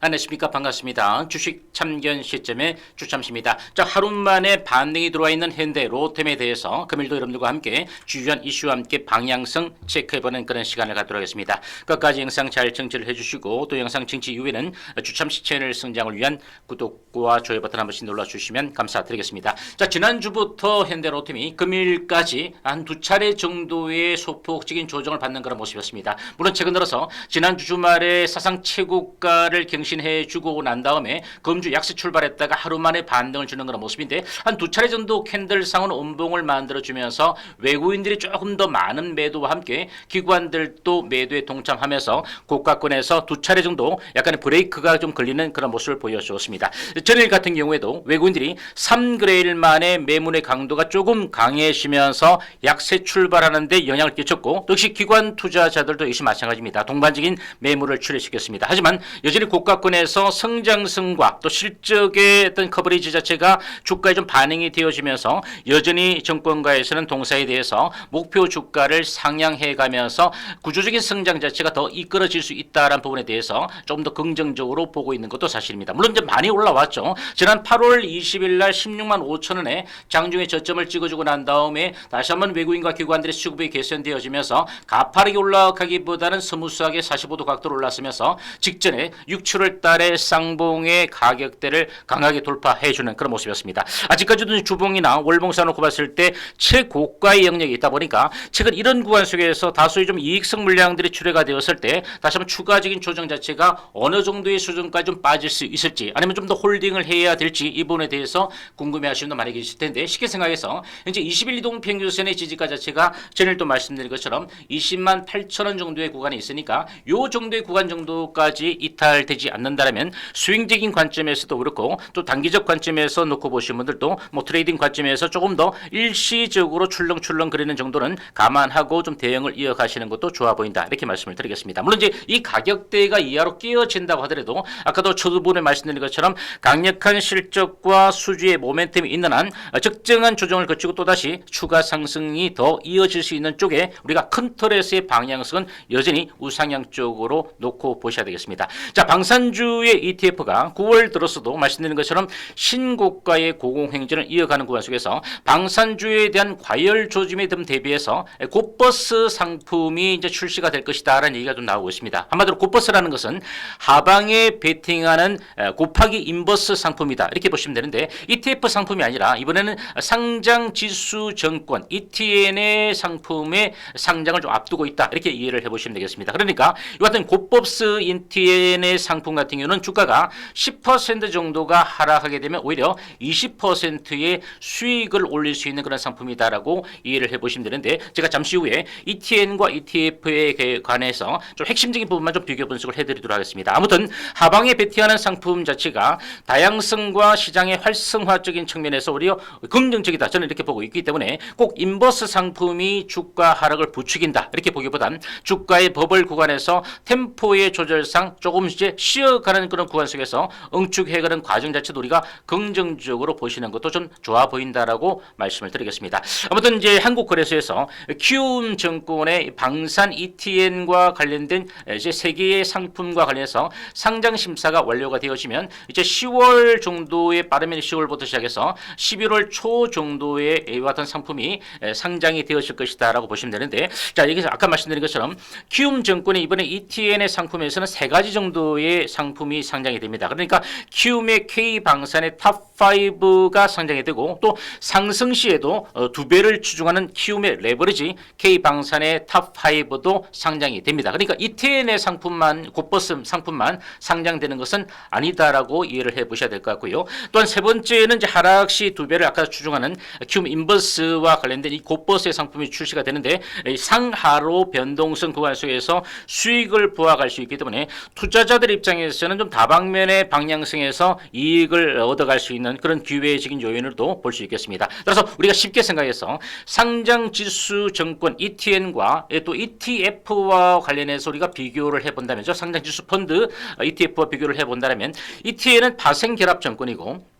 안녕하십니까 반갑습니다. 주식 참견 시점의 주참입니다. 자 하루 만에 반등이 들어와 있는 현대 로템에 대해서 금일도 여러분들과 함께 주요한 이슈와 함께 방향성 체크해보는 그런 시간을 갖도록 하겠습니다. 끝까지 영상 잘 청취를 해주시고 또 영상 청취 이후에는 주참시 채널 성장을 위한 구독과 좋아요 버튼 한 번씩 눌러주시면 감사드리겠습니다. 자 지난주부터 현대 로템이 금일까지 한 두 차례 정도의 소폭적인 조정을 받는 그런 모습이었습니다. 물론 최근 들어서 지난주 주말에 사상 최고가를 경신 해 주고 난 다음에 금주 약세 출발했다가 하루 만에 반등을 주는 그런 모습인데 한 두 차례 정도 캔들상은 음봉을 만들어 주면서 외국인들이 조금 더 많은 매도와 함께 기관들도 매도에 동참하면서 고가권에서 두 차례 정도 약간의 브레이크가 좀 걸리는 그런 모습을 보여주었습니다. 전일 같은 경우에도 외국인들이 3그레일 만에 매물의 강도가 조금 강해지면서 약세 출발하는데 영향을 끼쳤고 또 역시 기관 투자자들도 역시 마찬가지입니다. 동반적인 매물을 출회시켰습니다. 하지만 여전히 고가 권에서 성장성과 또 실적의 어떤 커버리지 자체가 주가에 좀 반영이 되어지면서 여전히 정권가에서는 동사에 대해서 목표 주가를 상향해 가면서 구조적인 성장 자체가 더 이끌어질 수 있다라는 부분에 대해서 좀 더 긍정적으로 보고 있는 것도 사실입니다. 물론 이제 많이 올라왔죠. 지난 8월 20일 날 16만 5천 원에 장중에 저점을 찍어주고 난 다음에 다시 한번 외국인과 기관들의 수급이 개선되어지면서 가파르게 올라가기보다는 스무스하게 45도 각도로 올랐으면서 직전에 6, 7월 달에 쌍봉의 가격대를 강하게 돌파해주는 그런 모습이었습니다. 아직까지도 주봉이나 놓고 봤을 때 최고가의 영역이 있다 보니까 최근 이런 구간 속에서 다수의 좀 이익성 물량들이 출회가 되었을 때 다시 한번 추가적인 조정 자체가 어느 정도의 수준까지 좀 빠질 수 있을지 아니면 좀 더 홀딩을 해야 될지 이 부분에 대해서 궁금해하시는 분 많이 계실 텐데 쉽게 생각해서 현재 21 이동 평균선의 지지가 자체가 전일 또 말씀드린 것처럼 20만 8천 원 정도의 구간이 있으니까 요 정도의 구간 정도까지 이탈되지 않 는다면 스윙적인 관점에서도 그렇고 또 단기적 관점에서 놓고 보시는 분들도 뭐 트레이딩 관점에서 조금 더 일시적으로 출렁출렁 거리는 정도는 감안하고 좀 대응을 이어가시는 것도 좋아 보인다 이렇게 말씀을 드리겠습니다. 물론 이제 이 가격대가 이하로 끼어진다고 하더라도 아까도 초두분에 말씀드린 것처럼 강력한 실적과 수주의 모멘텀이 있는 한 적정한 조정을 거치고 또다시 추가 상승이 더 이어질 수 있는 쪽에 우리가 큰 틀에서의 방향성은 여전히 우상향 쪽으로 놓고 보셔야 되겠습니다. 자, 방산 주의 ETF가 9월 들어서도 말씀드린 것처럼 신고가의 고공행진을 이어가는 구간 속에서 방산주에 대한 과열 조짐에 좀 대비해서 곧버스 상품이 이제 출시가 될 것이다 라는 얘기가 좀 나오고 있습니다. 한마디로 곧버스라는 것은 하방에 베팅하는 에, 곱하기 인버스 상품이다. 이렇게 보시면 되는데 ETF 상품이 아니라 이번에는 상장 지수 정권 ETN의 상품의 상장을 좀 앞두고 있다. 이렇게 이해를 해보시면 되겠습니다. 그러니까 이 같은 곧법스 ETN의 상품 같은 경우는 주가가 10% 정도가 하락하게 되면 오히려 20%의 수익을 올릴 수 있는 그런 상품이다라고 이해를 해보시면 되는데 제가 잠시 후에 ETN과 ETF에 관해서 좀 핵심적인 부분만 좀 비교 분석을 해드리도록 하겠습니다. 아무튼 하방에 베팅하는 상품 자체가 다양성과 시장의 활성화적인 측면에서 오히려 긍정적이다. 저는 이렇게 보고 있기 때문에 꼭 인버스 상품이 주가 하락을 부추긴다. 이렇게 보기보단 주가의 버블 구간에서 템포의 조절상 조금씩 이제 쉬어가는 그런 구간 속에서 응축해가는 과정 자체도 우리가 긍정적으로 보시는 것도 좀 좋아 보인다라고 말씀을 드리겠습니다. 아무튼 이제 한국거래소에서 키움 증권의 방산 ETN과 관련된 이제 세 개의 상품과 관련해서 상장 심사가 완료가 되어지면 이제 10월 정도에 빠르면 10월부터 시작해서 11월 초 정도에 이와 같은 상품이 에, 상장이 되어질 것이다라고 보시면 되는데 자 여기서 아까 말씀드린 것처럼 키움 증권의 이번에 ETN의 상품에서는 세 가지 정도의 상품이 상장이 됩니다. 그러니까 키움의 K 방산의 탑 5가 상장이 되고 또 상승 시에도 어, 두 배를 추중하는 키움의 레버리지 K 방산의 탑 5도 상장이 됩니다. 그러니까 ETN의 상품만 곧버스 상품만 상장되는 것은 아니다라고 이해를 해 보셔야 될 것 같고요. 또한 세 번째는 이제 하락 시 두 배를 아까 추중하는 키움 인버스와 관련된 이 곧버스의 상품이 출시가 되는데 이 상하로 변동성 구간 속에서 수익을 부각할 수 있기 때문에 투자자들 입장에 서는 좀 다방면의 방향성에서 이익을 얻어갈 수 있는 그런 기회적인 요인으로도 볼 수 있겠습니다. 따라서 우리가 쉽게 생각해서 상장 지수 정권 ETN과 또 ETF와 관련해서 우리가 비교를 해본다면서 상장 지수 펀드 ETF와 비교를 해본다면 ETN은 파생 결합 정권이고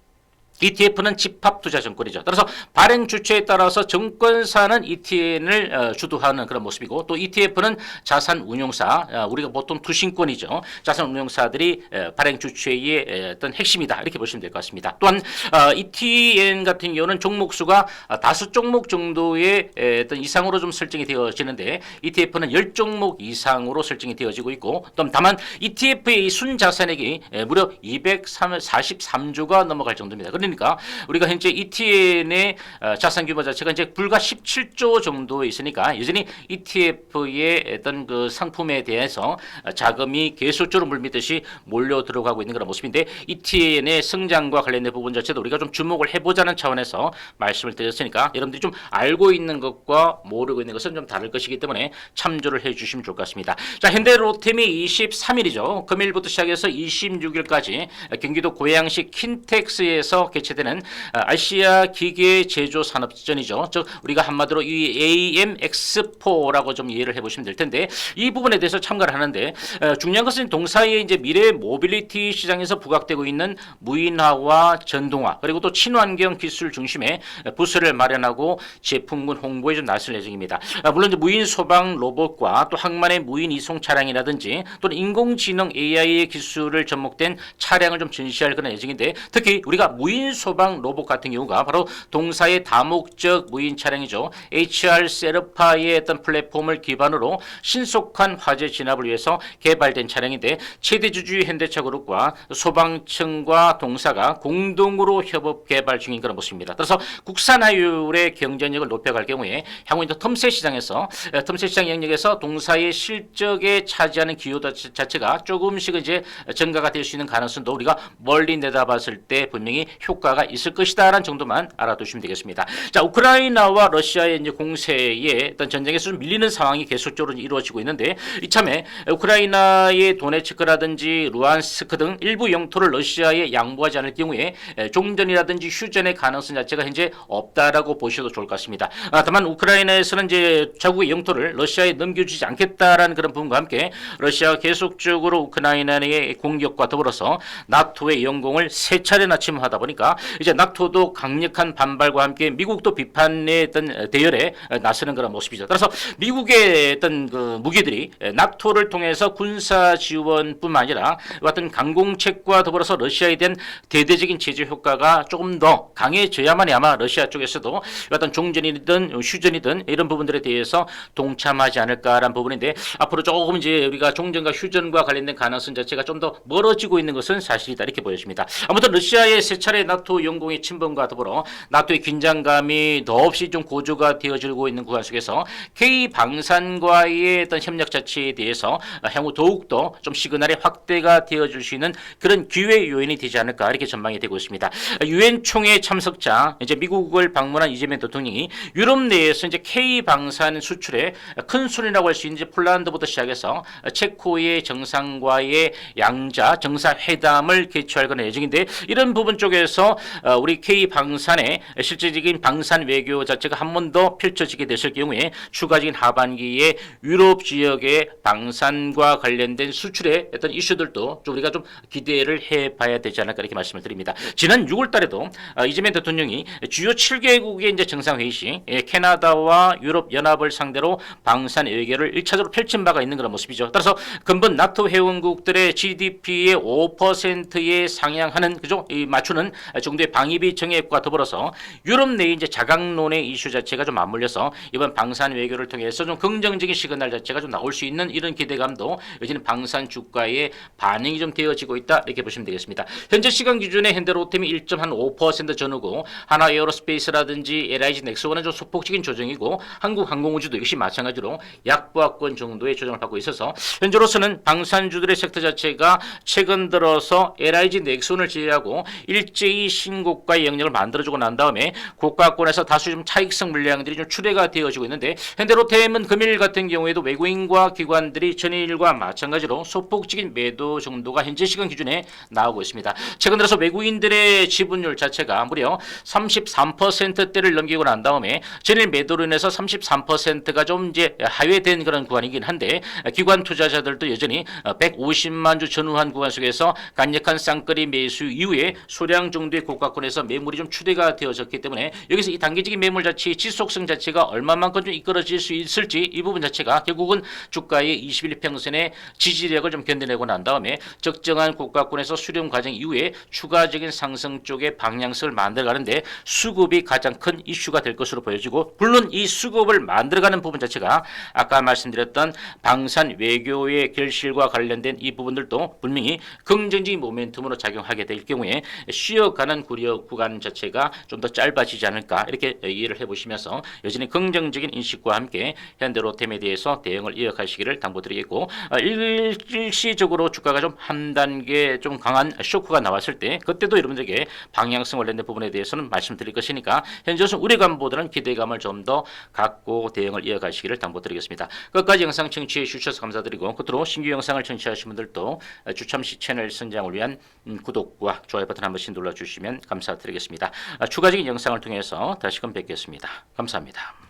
ETF는 집합 투자 증권이죠. 따라서 발행 주체에 따라서 증권사는 ETN을 어, 주도하는 그런 모습이고 또 ETF는 자산 운용사 어, 우리가 보통 투신권이죠. 자산 운용사들이 에, 발행 주체의 에, 어떤 핵심이다 이렇게 보시면 될 것 같습니다. 또한 어, ETN 같은 경우는 종목 수가 어, 다섯 종목 정도의 에, 어떤 이상으로 좀 설정이 되어지는데 ETF는 열 종목 이상으로 설정이 되어지고 있고 또 다만 ETF의 이 순자산액이 에, 무려 243조가 넘어갈 정도입니다. 그러니 까 우리가 현재 ETN의 어, 자산 규모 자체가 이제 불과 17조 정도에 있으니까 여전히 ETF의 어떤 그 상품에 대해서 어, 자금이 계속적으로 물밀듯이 몰려 들어가고 있는 그런 모습인데 ETN의 성장과 관련된 부분 자체도 우리가 좀 주목을 해보자는 차원에서 말씀을 드렸으니까 여러분들이 좀 알고 있는 것과 모르고 있는 것은 좀 다를 것이기 때문에 참조를 해주시면 좋을 것 같습니다. 자, 현대로템이 23일이죠. 금일부터 시작해서 26일까지 경기도 고양시 킨텍스에서 개최되는 아, 아시아 기계 제조 산업전이죠. 즉 우리가 한마디로 이 AM 엑스포라고 좀 이해를 해보시면 될 텐데 이 부분에 대해서 참가를 하는데 어, 중요한 것은 동사의 이제 미래 모빌리티 시장에서 부각되고 있는 무인화와 전동화 그리고 또 친환경 기술 중심의 부스를 마련하고 제품군 홍보에 좀 나설 예정입니다. 아, 물론 이제 무인 소방 로봇과 또 항만의 무인 이송 차량이라든지 또는 인공지능 AI의 기술을 접목된 차량을 좀 전시할 그런 예정인데 특히 우리가 무인 소방 로봇 같은 경우가 바로 동사의 다목적 무인 차량이죠. HR 세르파의 어떤 플랫폼을 기반으로 신속한 화재 진압을 위해서 개발된 차량인데 최대 주주 현대차 그룹과 소방청과 동사가 공동으로 협업 개발 중인 그런 모습입니다. 따라서 국산 화율의 경쟁력을 높여갈 경우에 향후 이제 틈새 시장에서 에, 틈새 시장 영역에서 동사의 실적에 차지하는 기여 자체- 자체가 조금씩 이제 증가가 될 수 있는 가능성도 우리가 멀리 내다봤을 때 분명히 효과 가 있을 것이다라는 정도만 알아두시면 되겠습니다. 자, 우크라이나와 러시아의 이제 공세에 어떤 전쟁에서 좀 밀리는 상황이 계속적으로 이루어지고 있는데 이참에 우크라이나의 도네츠크라든지 루안스크 등 일부 영토를 러시아에 양보하지 않을 경우에 에, 종전이라든지 휴전의 가능성 자체가 현재 없다라고 보셔도 좋을 것 같습니다. 아, 다만 우크라이나에서는 이제 자국의 영토를 러시아에 넘겨주지 않겠다라는 그런 부분과 함께 러시아가 계속적으로 우크라이나의 공격과 더불어서 나토의 영공을 세 차례나 침하다 보니까 이제 나토도 강력한 반발과 함께 미국도 비판의 어떤 대열에 나서는 그런 모습이죠. 따라서 미국의 어떤 그 무기들이 나토를 통해서 군사 지원뿐만 아니라 어떤 강공책과 더불어서 러시아에 대한 대대적인 제재 효과가 조금 더 강해져야만이 아마 러시아 쪽에서도 어떤 종전이든 휴전이든 이런 부분들에 대해서 동참하지 않을까라는 부분인데 앞으로 조금 이제 우리가 종전과 휴전과 관련된 가능성 자체가 좀 더 멀어지고 있는 것은 사실이다 이렇게 보여집니다. 아무튼 러시아의 세 차례 나토 영공의 침범과 더불어 나토의 긴장감이 더없이 좀 고조가 되어지고 있는 구간 속에서 K 방산과의 어떤 협력 자체에 대해서 향후 더욱더 좀 시그널이 확대가 되어줄 수 있는 그런 기회 요인이 되지 않을까 이렇게 전망이 되고 있습니다. 유엔 총회 참석자 이제 미국을 방문한 이재명 대통령이 유럽 내에서 이제 K 방산 수출에 큰 손이라고 할 수 있는 폴란드부터 시작해서 체코의 정상과의 양자 정상회담을 개최할 예정인데 이런 부분 쪽에서 어, 우리 K 방산의 실질적인 방산 외교 자체가 한 번 더 펼쳐지게 됐을 경우에 추가적인 하반기에 유럽 지역의 방산과 관련된 수출의 어떤 이슈들도 좀 우리가 좀 기대를 해봐야 되지 않을까 이렇게 말씀을 드립니다. 지난 6월달에도 어, 이재명 대통령이 주요 7개국의 이제 정상회의 시 예, 캐나다와 유럽 연합을 상대로 방산 외교를 1차적으로 펼친 바가 있는 그런 모습이죠. 따라서 근본 나토 회원국들의 GDP의 5%에 상향하는 그죠? 이 맞추는 정도의 방위비 정액과 더불어서 유럽 내 이제 자강론의 이슈 자체가 좀 맞물려서 이번 방산 외교를 통해서 좀 긍정적인 시그널 자체가 좀 나올 수 있는 이런 기대감도 여전히 방산 주가의 반영이 좀 되어지고 있다 이렇게 보시면 되겠습니다. 현재 시간 기준에 현대로템이 1.5% 전후고 하나 에어로스페이스라든지 LIG 넥스원은 좀 소폭적인 조정이고 한국항공우주도 역시 마찬가지로 약보합권 정도의 조정을 받고 있어서 현재로서는 방산주들의 섹터 자체가 최근 들어서 LIG 넥스원을 제외하고 일제히 신고가의 영역을 만들어주고 난 다음에 고가권에서 다수 좀 차익성 물량들이 좀 출회가 되어지고 있는데 현대로템은 금일 같은 경우에도 외국인과 기관들이 전일과 마찬가지로 소폭적인 매도 정도가 현재 시간 기준에 나오고 있습니다. 최근 들어서 외국인들의 지분율 자체가 무려 33%대를 넘기고 난 다음에 전일 매도로 인해서 33%가 좀 이제 하회된 그런 구간이긴 한데 기관 투자자들도 여전히 150만 주 전후한 구간 속에서 강력한 쌍끌이 매수 이후에 소량 정도 정도의 고가권에서 매물이 좀 추대가 되어졌기 때문에 여기서 이 단기적인 매물 자체의 지속성 자체가 얼마만큼 좀 이끌어질 수 있을지 이 부분 자체가 결국은 주가의 21 평선의 지지력을 좀 견뎌내고 난 다음에 적정한 고가권에서 수렴 과정 이후에 추가적인 상승 쪽의 방향성을 만들어가는데 수급이 가장 큰 이슈가 될 것으로 보여지고 물론 이 수급을 만들어가는 부분 자체가 아까 말씀드렸던 방산 외교의 결실과 관련된 이 부분들도 분명히 긍정적인 모멘텀으로 작용하게 될 경우에 쉬어 가는 구려 구간 자체가 좀 더 짧아지지 않을까 이렇게 이해를 해보시면서 여전히 긍정적인 인식과 함께 현대로템에 대해서 대응을 이어가시기를 당부드리겠고 어, 일시적으로 주가가 좀 한 단계 좀 강한 쇼크가 나왔을 때 그때도 여러분들에게 방향성 관련된 부분에 대해서는 말씀드릴 것이니까 현재로서 우려감보다는 기대감을 좀 더 갖고 대응을 이어가시기를 당부드리겠습니다. 끝까지 영상 청취해 주셔서 감사드리고 끝으로 신규 영상을 청취하신 분들도 주참시 채널 성장을 위한 음, 구독과 좋아요 버튼 한 번씩 눌러주시 면 감사드리겠습니다. 아, 추가적인 영상을 통해서 다시금 뵙겠습니다. 감사합니다.